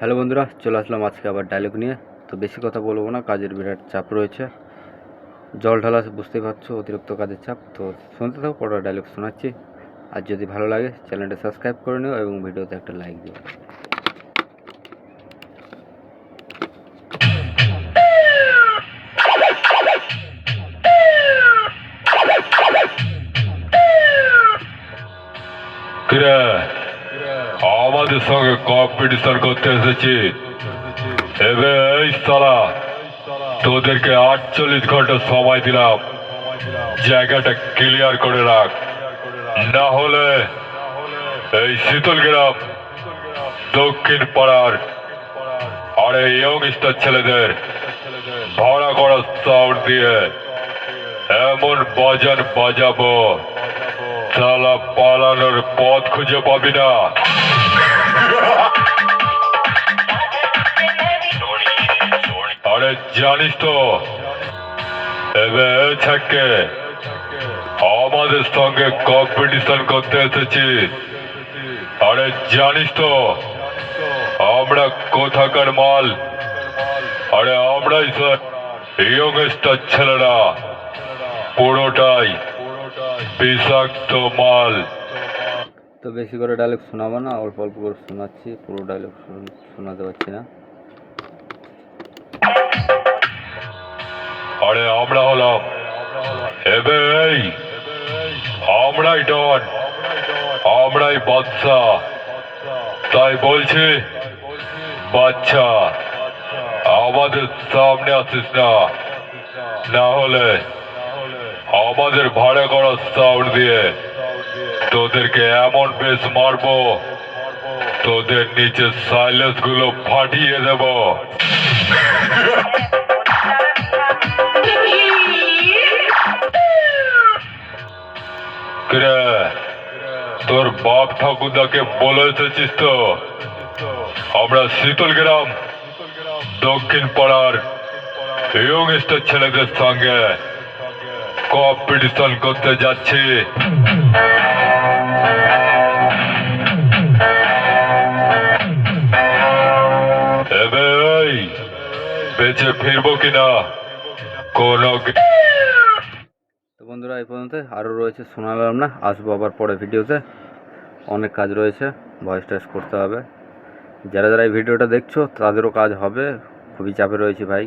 Hello বন্ধুরা, চলে আসলাম আজকে আবার ডায়লগ নিয়ে। তো বেশি কথা বলব না, কাজের বিরাট চাপ রয়েছে। জল ঢালা, বুঝতেই পারছ, অতিরিক্ত কাজের চাপ। তো শুনতে থাকো, পরে ডায়লগ শোনাচ্ছি। আর যদি ভালো লাগে চ্যানেলটা সাবস্ক্রাইব করে নিও এবং ভিডিওতে একটা লাইক দিও। কিরে? আমাদের সঙ্গে কম্পিটিশন করতে এসেছি। এবে এই সালা, তোদেরকে আটচল্লিশ ঘণ্টা সময় দিলাম। জায়গাটা ক্লিয়ার করে রাখ। না হলে এই শীতল গ্রাম, দক্ষিণ পাড়ার আর এই ইয়ংস্টার ছেলেদের ভাড়া করা সাউন্ড দিয়ে এমন বাজার বাজাবো। শালা পালানোর পথ খুঁজে পাবি না। আরে জানিস তো, এবে থাকে আমাদের সঙ্গে কম্পিটিশন করতে এসেছি। আরে জানিস তো, আমরা কোথাকার মাল? আরে আমরাই স্যার ইয়ংস্টার ছেলেরা। পুরোটাই বিষাক্ত মাল। তো বেশি করে ডায়লগ শোনাবো না অল্প অল্প করে শোনাচ্ছি পুরো ডায়লগ শোনাতে পারছি না। আরে আমরা হলাম। এবে আমরাই ডন। আমরাই বাচ্চা তাই বলছি বাচ্চা আমাদের সামনে আসিস না। না হলে আমাদের ভাড়া করা সাউন্ড দিয়ে তোদেরকে এমন বেশ মারবো, তোদের নিচে সাইলেন্সগুলো ফাটিয়ে দেবো। তোর বাপ ঠাকুরদাকে বলে এসেছিস তো? আমরা শীতল গ্রাম, দক্ষিণ পাড়ার ইয়ংস্টার ছেলেদের সঙ্গে। কম্পিটিশন করতে যাচ্ছি। বেঁচে ফিরবো কিনা? কোনো বন্ধুরা, এই পর্যন্ত আরও রয়েছে, শোনালাম না। আসব আবার পরে ভিডিওতে। অনেক কাজ রয়েছে ভয়েস টেস্ট করতে হবে। যারা যারা এই ভিডিওটা দেখছ, তাদেরও কাজ হবে। খুবই চাপে রয়েছে ভাই।